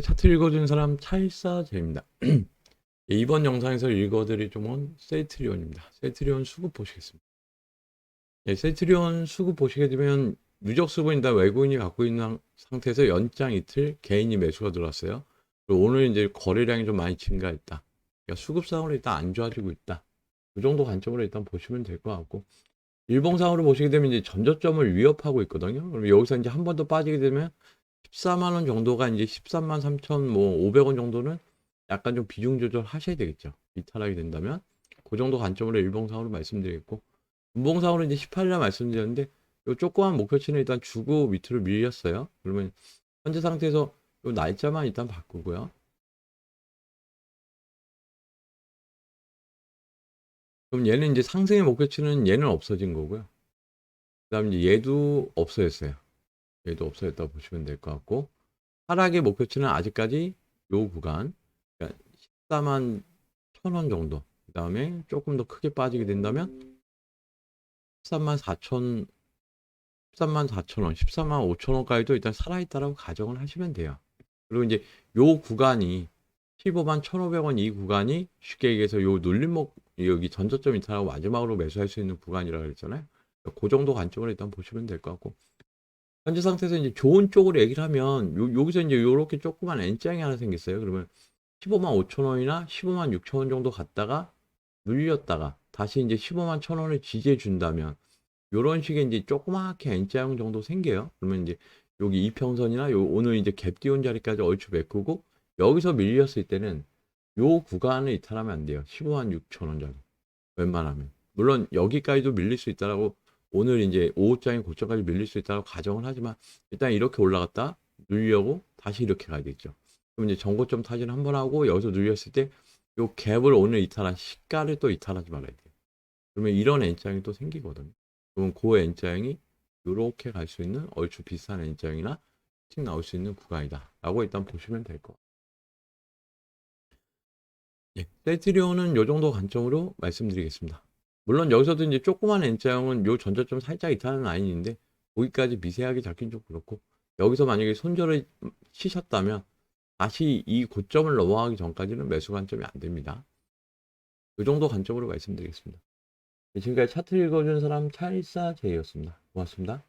안녕하세요. 차트 읽어준 사람 차일사제입니다. 이번 영상에서 읽어드릴 종은 세트리온입니다. 세트리온 수급 보시겠습니다. 예, 세트리온 수급 보시게 되면 누적 수급인다 외국인이 갖고 있는 상태에서 연장 이틀 개인이 매수가 들어왔어요. 그리고 오늘 이제 거래량이 좀 많이 증가했다. 그러니까 수급상으로 일단 안 좋아지고 있다. 그 정도 관점으로 일단 보시면 될 것 같고 일봉상으로 보시게 되면 이제 전저점을 위협하고 있거든요. 그럼 여기서 이제 한 번 더 빠지게 되면 14만 원 정도가 이제 13만 3천 뭐 500원 정도는 약간 좀 비중 조절 하셔야 되겠죠. 이탈하게 된다면 그 정도 관점으로 일봉상으로 말씀드리겠고 분봉상으로 이제 18일 말씀드렸는데 요 조그만 목표치는 일단 주고 밑으로 밀렸어요. 그러면 현재 상태에서 요 날짜만 일단 바꾸고요. 그럼 얘는 이제 상승의 목표치는 얘는 없어진 거고요. 그 다음 이제 얘도 없어졌어요. 얘도 없어졌다 고 보시면 될 것 같고 하락의 목표치는 아직까지 요 구간 그러니까 14만 1,000원 정도 그 다음에 조금 더 크게 빠지게 된다면 13만 4천 13만 4천 원, 14만 5천 원까지도 일단 살아있다라고 가정을 하시면 돼요. 그리고 이제 요 구간이 15만 1,500원 이 구간이 쉽게 얘기해서 요 눌림목 여기 전저점 이탈하고 마지막으로 매수할 수 있는 구간이라고 그랬잖아요. 그 정도 관점으로 일단 보시면 될 것 같고 현재 상태에서 이제 좋은 쪽으로 얘기를 하면 요, 여기서 이제 요렇게 조그만 N장이 하나 생겼어요. 그러면 15만 5천 원이나 15만 6천 원 정도 갔다가 눌렸다가 다시 이제 15만 1천 원을 지지해 준다면 요런 식의 이제 조그맣게 N장 정도 생겨요. 그러면 이제 여기 이평선이나 요 오늘 이제 갭 띄운 자리까지 얼추 메꾸고 여기서 밀렸을 때는 요 구간을 이탈하면 안 돼요. 15만 6천 원 정도. 웬만하면. 물론 여기까지도 밀릴 수 있다라고 오늘 이제 오후장에 고점까지 밀릴 수 있다고 가정을 하지만 일단 이렇게 올라갔다 누리려고 다시 이렇게 가야 되죠. 그럼 이제 전고점 타진 한번 하고 여기서 누렸을 때요 갭을 오늘 이탈한 시가를 또 이탈하지 말아야 돼요. 그러면 이런 N장이 또 생기거든요. 그러면 그 N장이 이렇게 갈 수 있는 얼추 비슷한 N장이나 틱 나올 수 있는 구간이다. 라고 일단 보시면 될 것 같아요. 예, 세트리온은 요 정도 관점으로 말씀드리겠습니다. 물론 여기서도 이제 조그만 N자형은 요 전저점 살짝 이탈하는 라인인데 거기까지 미세하게 잡긴 좀 그렇고 여기서 만약에 손절을 치셨다면 다시 이 고점을 넘어가기 전까지는 매수 관점이 안 됩니다. 그 정도 관점으로 말씀드리겠습니다. 네, 지금까지 차트 읽어준 사람 차일사 제이였습니다. 고맙습니다.